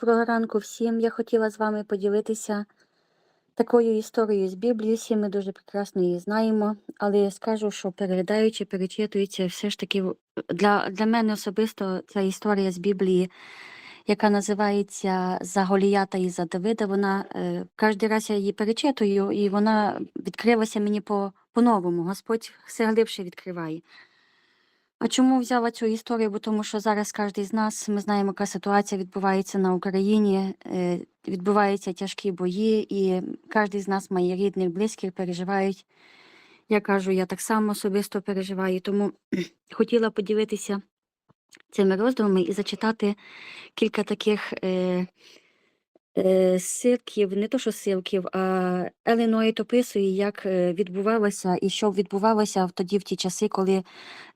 Доброго ранку всім. Я хотіла з вами поділитися такою історією з Біблії. Всі ми дуже прекрасно її знаємо, але я скажу, що переглядаючи, перечитуючи, все ж таки для, для мене особисто ця історія з Біблії, яка називається За Голіята і за Давида, вона е, кожен раз я її перечитую, і вона відкрилася мені по, по-новому. Господь все глибше відкриває. А чому взяла цю історію? Бо тому що зараз кожен з нас, ми знаємо, яка ситуація відбувається на Україні, е, відбуваються тяжкі бої, і кожен з нас має рідних, близьких, переживають. Я кажу, я так само особисто переживаю, тому хотіла поділитися цими роздумами і зачитати кілька таких е, е, силків, не то що силків, а Елен Уайт описує, як е, відбувалося і що відбувалося тоді в ті часи, коли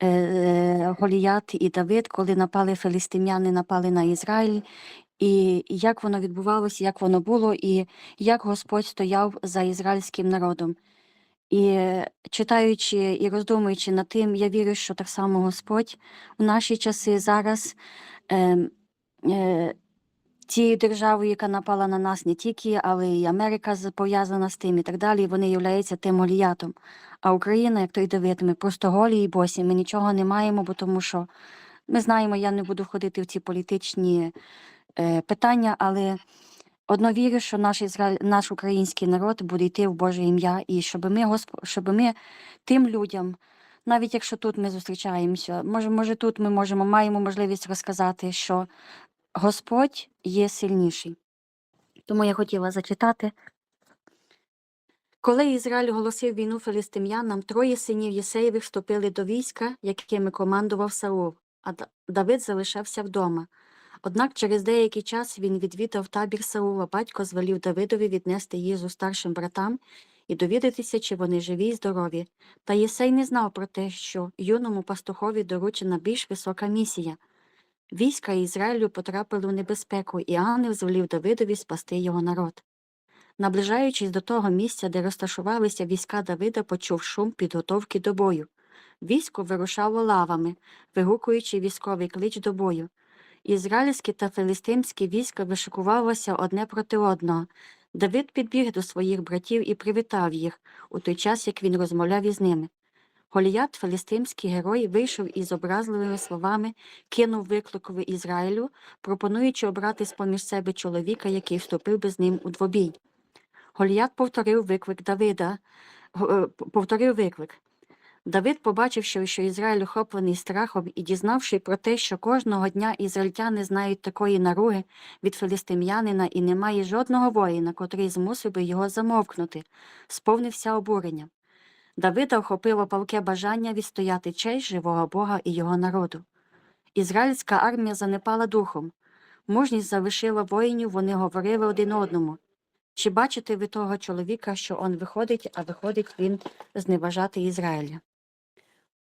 е, е, Голіят і Давид, коли напали филистимляни, напали на Ізраїль, і як воно відбувалося, як воно було, і як Господь стояв за ізраїльським народом. І читаючи і роздумуючи над тим, я вірю, що так само Господь у наші часи зараз е, е, тією державою, яка напала на нас не тільки, але й Америка пов'язана з тим і так далі, вони являються тим голіятом. А Україна, як той Давид, ми просто голі і босі, ми нічого не маємо, бо тому що ми знаємо, я не буду входити в ці політичні е, питання, але одно вірю, що наш Ізраїль, наш український народ буде йти в Боже ім'я, і щоб ми, Госп... щоб ми тим людям, навіть якщо тут ми зустрічаємося, може, може тут ми можемо, маємо можливість розказати, що Господь є сильніший. Тому я хотіла зачитати. Коли Ізраїль оголосив війну филистим'янам, троє синів Єсеєвих вступили до війська, якими командував Саул, а Давид залишався вдома. Однак через деякий час він відвідав табір Саула. Батько звелів Давидові віднести їжу старшим братам і довідатися, чи вони живі й здорові. Та Єсей не знав про те, що юному пастухові доручена більш висока місія. Війська Ізраїлю потрапили у небезпеку, і ангел звелів Давидові спасти його народ. Наближаючись до того місця, де розташувалися війська Давида, почув шум підготовки до бою. Військо вирушало лавами, вигукуючи військовий клич до бою. Ізраїльське та филистимське війська вишикувалося одне проти одного. Давид підбіг до своїх братів і привітав їх у той час, як він розмовляв із ними. Голіят, филистимський герой, вийшов із образливими словами, кинув викликові Ізраїлю, пропонуючи обрати з-поміж себе чоловіка, який вступив би з ним у двобій. Голіят повторив виклик Давида, е, повторив виклик. Давид побачив, що, Ізраїль охоплений страхом і дізнавши про те, що кожного дня ізраїльтяни знають такої наруги від филистим'янина і немає жодного воїна, котрий змусив би його замовкнути, сповнився обуренням. Давида охопило палке бажання відстояти честь живого Бога і його народу. Ізраїльська армія занепала духом. Мужність залишила воїнів, вони говорили один одному. Чи бачите ви того чоловіка, що он виходить, а виходить він зневажати Ізраїля?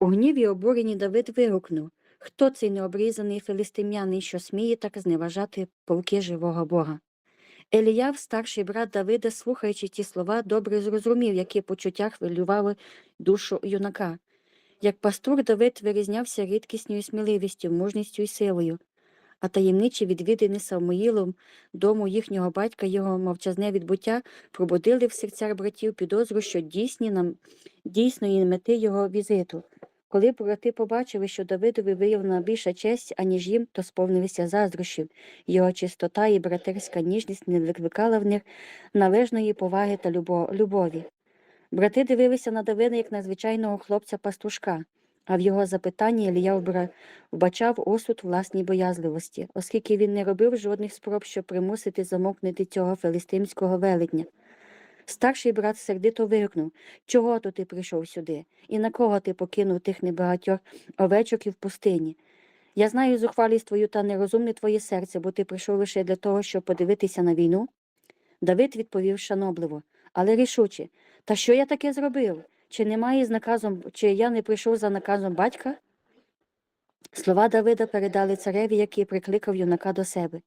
У гніві обурені Давид вигукнув Хто цей необрізаний филистим'янин, що сміє так зневажати полки живого Бога? Еліяв, старший брат Давида, слухаючи ті слова, добре зрозумів, які почуття хвилювали душу юнака. Як пастур Давид вирізнявся рідкісною сміливістю, мужністю і силою, а таємничі відвідини Самуїлом дому їхнього батька його мовчазне відбуття пробудили в серцях братів підозру, що дійсні нам дійсної мети його візиту. Коли брати побачили, що Давидові виявлена більша честь, аніж їм, то сповнилися заздрощів. Його чистота і братерська ніжність не викликала в них належної поваги та любові. Брати дивилися на Давида як на звичайного хлопця-пастушка, а в його запитанні Ілія вбачав осуд власній боязливості, оскільки він не робив жодних спроб, щоб примусити замовкнути цього филистимського велетня. Старший брат сердито вигукнув Чого то ти прийшов сюди? І на кого ти покинув тих небагатьох овечок і в пустині? Я знаю зухвалість твою та нерозумне твоє серце, бо ти прийшов лише для того, щоб подивитися на війну. Давид відповів шанобливо, але рішуче. Та що я таке зробив? Чи немає з наказом, чи я не прийшов за наказом батька? Слова Давида передали цареві, який прикликав юнака до себе.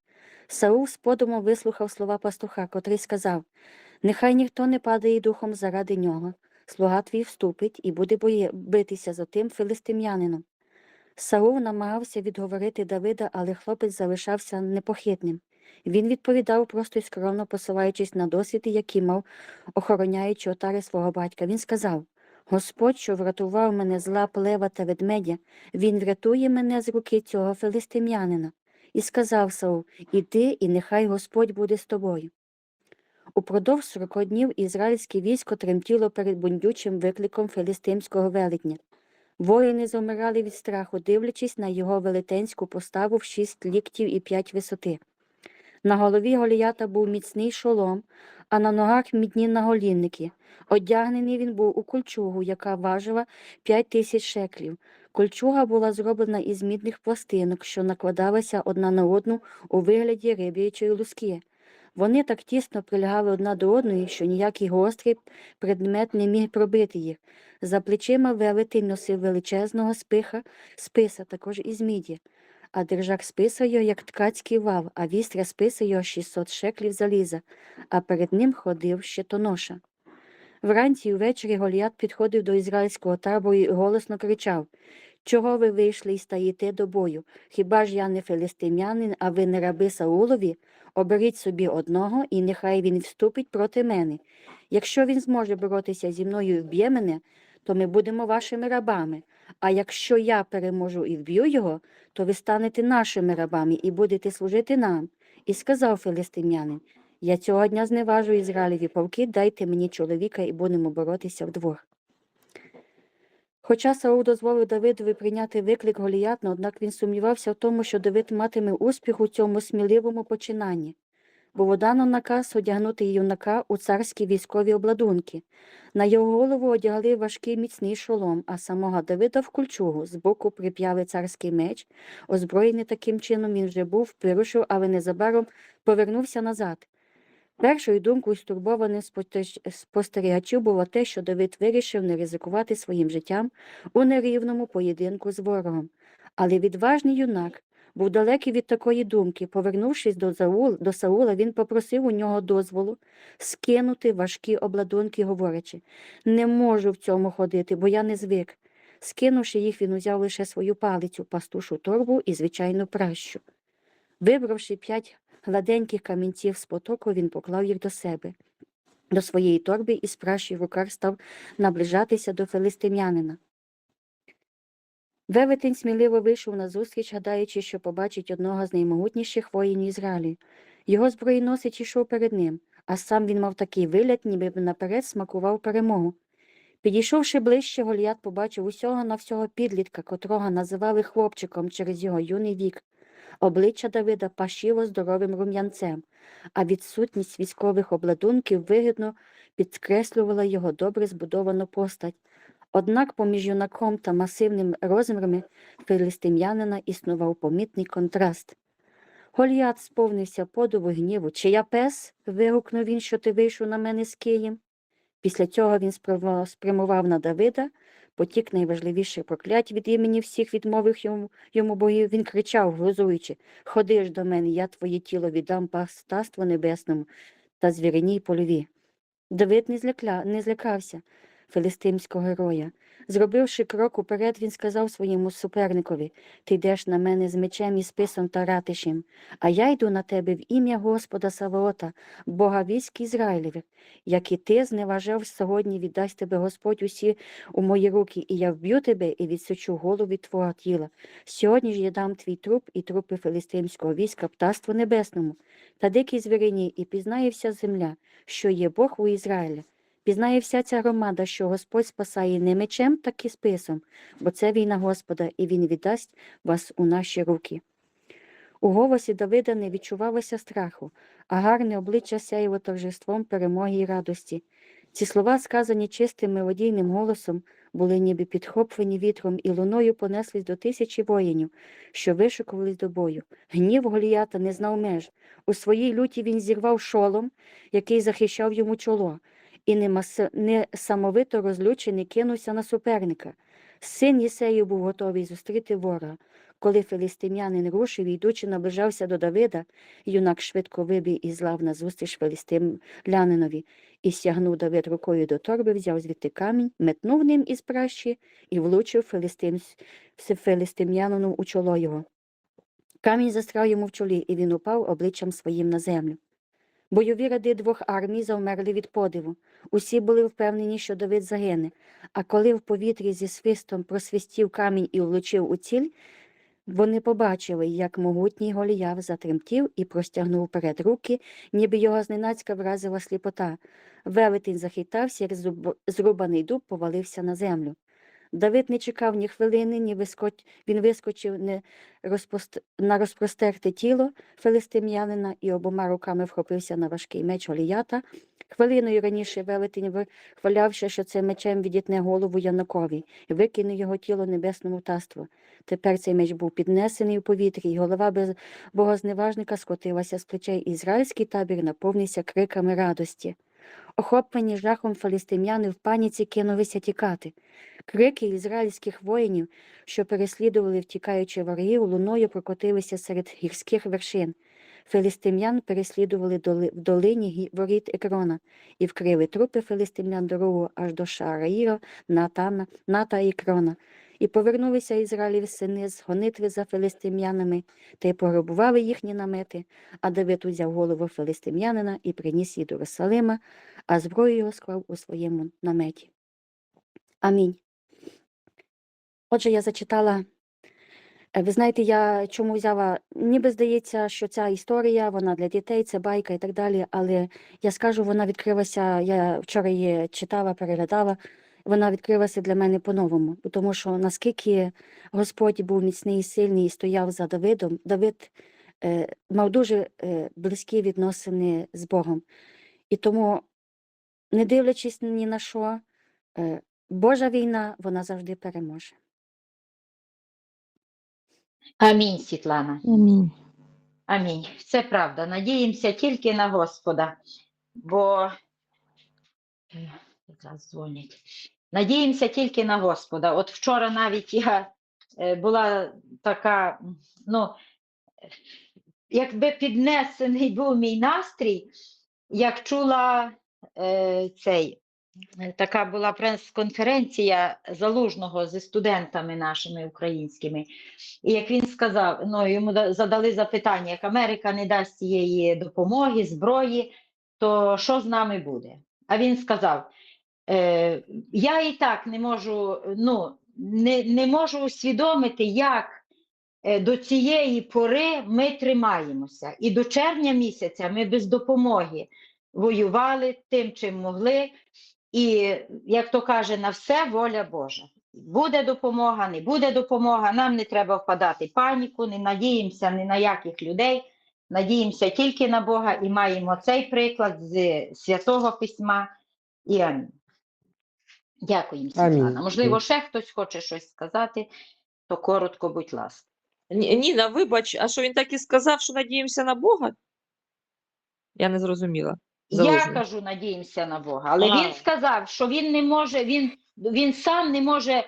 Саул з подумом вислухав слова пастуха, котрий сказав Нехай ніхто не падає духом заради нього. Слуга твій вступить і буде битися за тим филистим'янином. Саул намагався відговорити Давида, але хлопець залишався непохитним. Він відповідав просто й скромно посилаючись на досвіди, які мав, охороняючи отари свого батька. Він сказав Господь, що врятував мене з лап лева та ведмедя, він врятує мене з руки цього филистим'янина. І сказав Саул Іди, і нехай Господь буде з тобою. Упродовж сорока днів ізраїльське військо тремтіло перед бундючим викликом филистимського велетня. Воїни замирали від страху, дивлячись на його велетенську поставу в шість ліктів і п'ять висоти. На голові Голіята був міцний шолом, а на ногах мідні наголінники. Одягнений він був у кольчугу, яка важила п'ять тисяч шеклів. Кольчуга була зроблена із мідних пластинок, що накладалися одна на одну у вигляді риб'ячої луски. Вони так тісно прилягали одна до одної, що ніякий гострий предмет не міг пробити їх. За плечима велетень носив величезного спиха, списа, також із міді, а держак списа його, як ткацький вал, а вістря списа його 600 шеклів заліза, а перед ним ходив щитоноша. Вранці й увечері Голіат підходив до ізраїльського табору і голосно кричав Чого ви вийшли і стаєте до бою? Хіба ж я не филистим'янин, а ви не раби Саулові? Оберіть собі одного, і нехай він вступить проти мене. Якщо він зможе боротися зі мною і вб'є мене, то ми будемо вашими рабами. А якщо я переможу і вб'ю його, то ви станете нашими рабами і будете служити нам. І сказав филистим'янин, я цього дня зневажу Ізраїлеві полки, дайте мені чоловіка і будемо боротися вдвох. Хоча Саул дозволив Давидові прийняти виклик Голіятна, однак він сумнівався в тому, що Давид матиме успіх у цьому сміливому починанні. Було дано наказ одягнути юнака у царські військові обладунки. На його голову одягли важкий міцний шолом, а самого Давида в кульчугу. Збоку прип'яли царський меч. Озброєний таким чином він вже був, вирушив, але незабаром повернувся назад. Першою думкою стурбованих спостерігачів було те, що Давид вирішив не ризикувати своїм життям у нерівному поєдинку з ворогом. Але відважний юнак був далекий від такої думки. Повернувшись до, Заула, до Саула, він попросив у нього дозволу скинути важкі обладунки, говорячи не можу в цьому ходити, бо я не звик. Скинувши їх, він узяв лише свою палицю, пастушу торбу і звичайну пращу. Вибравши п'ять гладеньких камінців з потоку, він поклав їх до себе, до своєї торби і з пращою руках став наближатися до филистим'янина. Велетень сміливо вийшов назустріч, гадаючи, що побачить одного з наймогутніших воїнів Ізраїлю. Його зброєносець ішов перед ним, а сам він мав такий вигляд, ніби наперед смакував перемогу. Підійшовши ближче, Голіат побачив усього на всього підлітка, котрого називали хлопчиком через його юний вік. Обличчя Давида пашіло здоровим рум'янцем, а відсутність військових обладунків вигідно підкреслювала його добре збудовану постать. Однак поміж юнаком та масивним розмірами филистим'янина існував помітний контраст. Голіат сповнився подиву й гніву. Чи я пес? вигукнув він, що ти вийшов на мене з Києм. Після цього він спрямував на Давида, потік найважливіших проклять від імені всіх відмових йому, йому богів. Він кричав, глузуючи Ходи ж до мене, я твоє тіло віддам пастаству небесному та звіриній польові. Давид не, злякля, не злякався филистимського героя. Зробивши крок уперед, він сказав своєму суперникові Ти йдеш на мене з мечем і списом та ратишем, а я йду на тебе в ім'я Господа Саваота, Бога військ Ізраїлевих. Як і ти зневажав сьогодні, віддасть тебе Господь усі у мої руки, і я вб'ю тебе і відсечу голову твого тіла. Сьогодні ж я дам твій труп і трупи филистимського війська птаству небесному та дикій звірині, і пізнає вся земля, що є Бог у Ізраїлі. Пізнає вся ця громада, що Господь спасає не мечем, так і списом, бо це війна Господа, і Він віддасть вас у наші руки. У голосі Давида не відчувалося страху, а гарне обличчя сяяло торжеством перемоги і радості. Ці слова, сказані чистим мелодійним голосом, були ніби підхоплені вітром і луною понеслись до тисячі воїнів, що вишикувались до бою. Гнів Голіята не знав меж. У своїй люті він зірвав шолом, який захищав йому чоло, і несамовито розлючений кинувся на суперника. Син Єсею був готовий зустріти ворога. Коли филистим'янин рушив, йдучи, наближався до Давида, юнак швидко вибіг із лав назустріч филистимлянинові, і сягнув Давид рукою до торби, взяв звідти камінь, метнув ним із пращі і влучив филистим... филистим'янину у чоло його. Камінь застряв йому в чолі, і він упав обличчям своїм на землю. Бойові ряди двох армій завмерли від подиву. Усі були впевнені, що Давид загине. А коли в повітрі зі свистом просвистів камінь і влучив у ціль, вони побачили, як могутній Голіяв затремтів і простягнув вперед руки, ніби його зненацька вразила сліпота. Велетень захитався, як зруб- зрубаний дуб повалився на землю. Давид не чекав ні хвилини, ні вискоч... він вискочив не розпост... на розпростерте тіло филистим'янина і обома руками вхопився на важкий меч Голіята. Хвилиною раніше велетень вихвалявся, що цим мечем відітне голову Янокові і викине його тіло небесному таству. Тепер цей меч був піднесений у повітрі, і голова без богозневажника скотилася з плечей. Ізраїльський табір наповнився криками радості. Охоплені жахом фалістим'яни в паніці кинулися тікати. Крики ізраїльських воїнів, що переслідували втікаючи ворогів, луною прокотилися серед гірських вершин. Филистим'ян переслідували в долині воріт Екрона і вкрили трупи филистимлян дорогу аж до Шаараїра, Натана, Ната і Екрона. І повернулися Ізраїлів сини з гонитви за филистим'янами, та й пограбували їхні намети, а Давид узяв голову филистим'янина і приніс її до Єрусалима, а зброю його склав у своєму наметі. Амінь. Отже, я зачитала. е, Ви знаєте, я чому взяла, ніби здається, що ця історія, вона для дітей, це байка і так далі, але я скажу, вона відкрилася, я вчора її читала, переглядала, вона відкрилася для мене по-новому, тому що наскільки Господь був міцний і сильний і стояв за Давидом, Давид е, мав дуже е, близькі відносини з Богом. І тому, не дивлячись ні на що, е, Божа війна, вона завжди переможе. Амінь, Світлана. Амінь. Амінь. Це правда. Надіємося тільки на Господа, бо Е, якраз дзвонять. Надіємося тільки на Господа. От вчора навіть я е, була така, ну, якби піднесений був мій настрій, як чула е, цей. е, Така була прес-конференція залужного зі студентами нашими українськими. І як він сказав, ну йому задали запитання, як Америка не дасть цієї допомоги, зброї, то що з нами буде? А він сказав: е, я і так не можу, ну, не, не можу усвідомити, як е, до цієї пори ми тримаємося. І до червня місяця ми без допомоги воювали тим, чим могли. І, як то каже, на все воля Божа. Буде допомога, не буде допомога. Нам не треба впадати в паніку, не надіємося ні на яких людей. Надіємося тільки на Бога і маємо цей приклад з Святого Письма. І амінь. Дякуємо, Світлана. Можливо, ще хтось хоче щось сказати, то коротко, будь ласка. Ні- Ніна, вибач, а що він так і сказав, що надіємося на Бога? Я не зрозуміла. Я Залужний. кажу, надіємося на Бога. Але А. він сказав, що він не може, він, він сам не може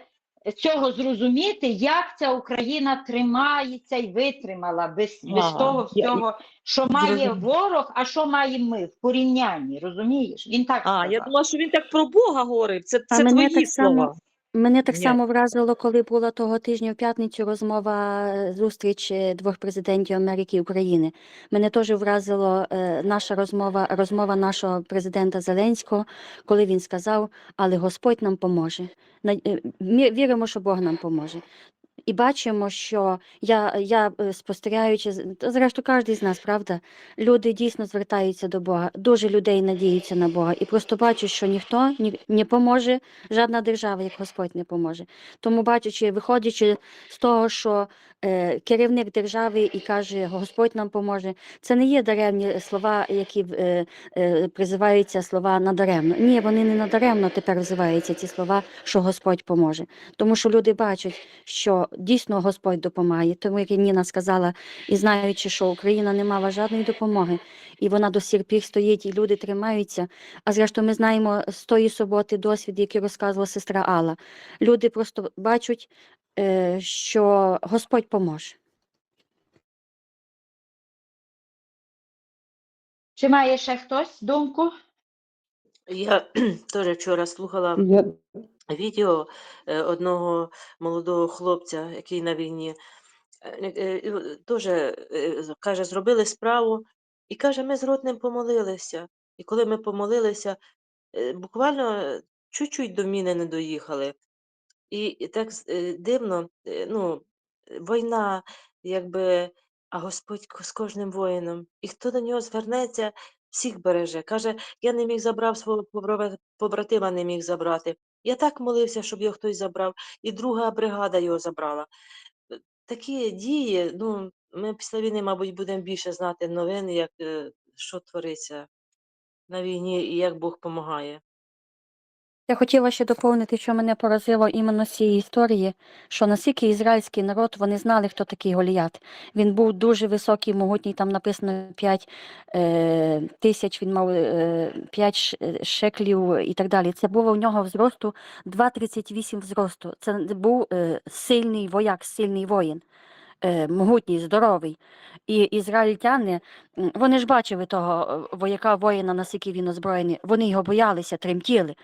цього зрозуміти, як ця Україна тримається і витримала без, без того того я- всього, що має зрозумів. ворог, а що має ми в порівнянні. Розумієш? Він так А, сказав. я думала, що він так про Бога говорив. Це, А це твої так само- слова. Мене так Ні. само вразило, коли була того тижня в п'ятницю розмова, е, зустріч е, двох президентів Америки і України. Мене теж вразило е, наша розмова, розмова нашого президента Зеленського, коли він сказав, але Господь нам поможе. На- е, віримо, що Бог нам поможе. І бачимо, що я, я е, спостерігаючи, зрештою, кожен з нас, правда, люди дійсно звертаються до Бога. Дуже людей надіються на Бога. І просто бачу, що ніхто ні, не поможе, жодна держава, як Господь не поможе. Тому, бачачи, виходячи з того, що е, керівник держави і каже, Господь нам поможе, це не є даремні слова, які е, е, призиваються слова надаремно. Ні, вони не надаремно тепер взиваються ці слова, що Господь поможе. Тому що люди бачать, що дійсно Господь допомагає. Тому, як і Ніна сказала, і знаючи, що Україна не мала жодної допомоги, і вона до сих пір стоїть, і люди тримаються. А зрештою, ми знаємо з тої суботи досвід, який розказувала сестра Алла. Люди просто бачать, е, що Господь поможе. Чи має ще хтось думку? Я теж вчора слухала Я, відео е, одного молодого хлопця, який на війні. е, е, е, каже, зробили справу, і каже, ми з Ротним помолилися. І коли ми помолилися, буквально чуть-чуть до міни не доїхали. І, так дивно, ну, війна, якби, а Господь з кожним воїном. І хто до нього звернеться, всіх береже. Каже, я не міг забрав свого побратима, не міг забрати. Я так молився, щоб його хтось забрав, і друга бригада його забрала. Е, Такі дії, ну, ми після війни, мабуть, будемо більше знати новин, як, е, що твориться на війні і як Бог допомагає. Я хотіла ще доповнити, що мене поразило іменно з цієї історії, що наскільки ізраїльський народ, вони знали, хто такий Голіят. Він був дуже високий, могутній, там написано 5 е, тисяч, він мав е, 5 шеклів і так далі. Це було у нього взросту 2,38 взросту. Це був е, сильний вояк, сильний воїн, е, могутній, здоровий. І ізраїльтяни, вони ж бачили того е, вояка воїна, наскільки він озброєний, вони його боялися, тремтіли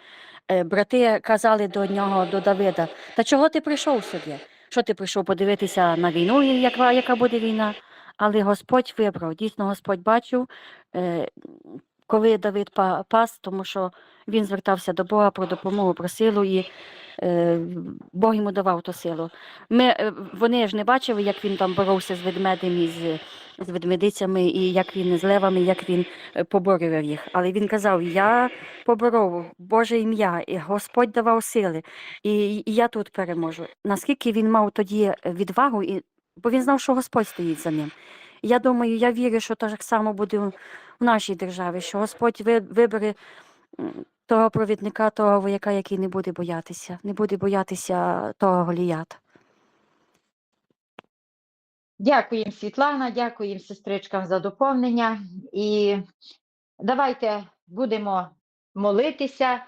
е, брати казали до нього, до Давида, та чого ти прийшов сюди? Що ти прийшов подивитися на війну, яка, яка буде війна? Але Господь вибрав, дійсно Господь бачив, е, коли Давид пас, тому що він звертався до Бога про допомогу, про силу, і е, Бог йому давав ту силу. Ми, е, вони ж не бачили, як він там боровся з ведмедем з, з ведмедицями, і як він з левами, як він е, поборював їх. Але він казав: Я поборов Боже ім'я, і Господь давав сили, і, і я тут переможу. Наскільки він мав тоді відвагу, і, бо він знав, що Господь стоїть за ним. Я думаю, я вірю, що так само буде в нашій державі, що Господь ви- вибере того провідника, того вояка, який не буде боятися, не буде боятися того Голіята. Дякуємо, Світлана, дякуємо сестричкам за доповнення. І давайте будемо молитися